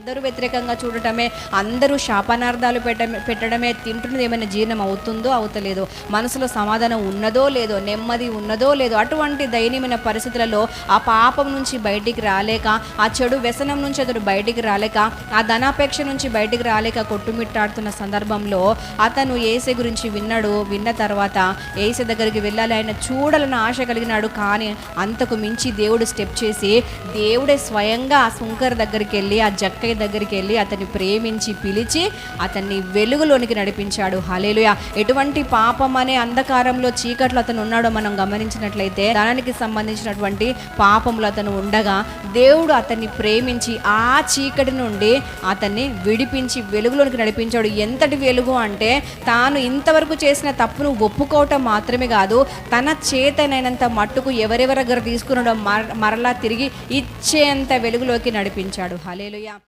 అందరూ వ్యతిరేకంగా చూడటమే అందరూ శాపనార్థాలు పెట్టడమే పెట్టడమే తింటున్నది ఏమైనా జీర్ణం అవుతుందో అవుతలేదో మనసులో సమాధానం ఉన్నదో లేదో నెమ్మది ఉన్నదో లేదో అటువంటి దయనీయమైన పరిస్థితులలో ఆ పాపం నుంచి బయటికి రాలేక ఆ చెడు వ్యసనం నుంచి అతడు బయటికి రాలేక ఆ ధనాపేక్ష నుంచి బయటికి రాలేక కొట్టుమిట్టాడుతున్న సందర్భంలో అతను ఏసే గురించి విన్నాడు విన్న తర్వాత ఏసే దగ్గరికి వెళ్ళాలి. ఆయన చూడాలని ఆశ కలిగినాడు కానీ అంతకు మించి దేవుడు స్టెప్ చేసి దేవుడే స్వయంగా ఆ సుంకర్ దగ్గరికి వెళ్ళి ఆ జక్క జక్కయ్య దగ్గరికి వెళ్ళి అతన్ని ప్రేమించి పిలిచి అతన్ని వెలుగులోనికి నడిపించాడు. హలేలుయ ఎటువంటి పాపం అనే అంధకారంలో చీకట్లో అతను ఉన్నాడో మనం గమనించినట్లయితే దానికి సంబంధించినటువంటి పాపములు అతను ఉండగా దేవుడు అతన్ని ప్రేమించి ఆ చీకటి నుండి అతన్ని విడిపించి వెలుగులోనికి నడిపించాడు. ఎంతటి వెలుగు అంటే తాను ఇంతవరకు చేసిన తప్పును ఒప్పుకోవటం మాత్రమే కాదు తన చేతనైనంత మట్టుకు ఎవరెవరి దగ్గర తీసుకున్నాడో మర మరలా తిరిగి ఇచ్చేంత వెలుగులోకి నడిపించాడు. హలేలుయ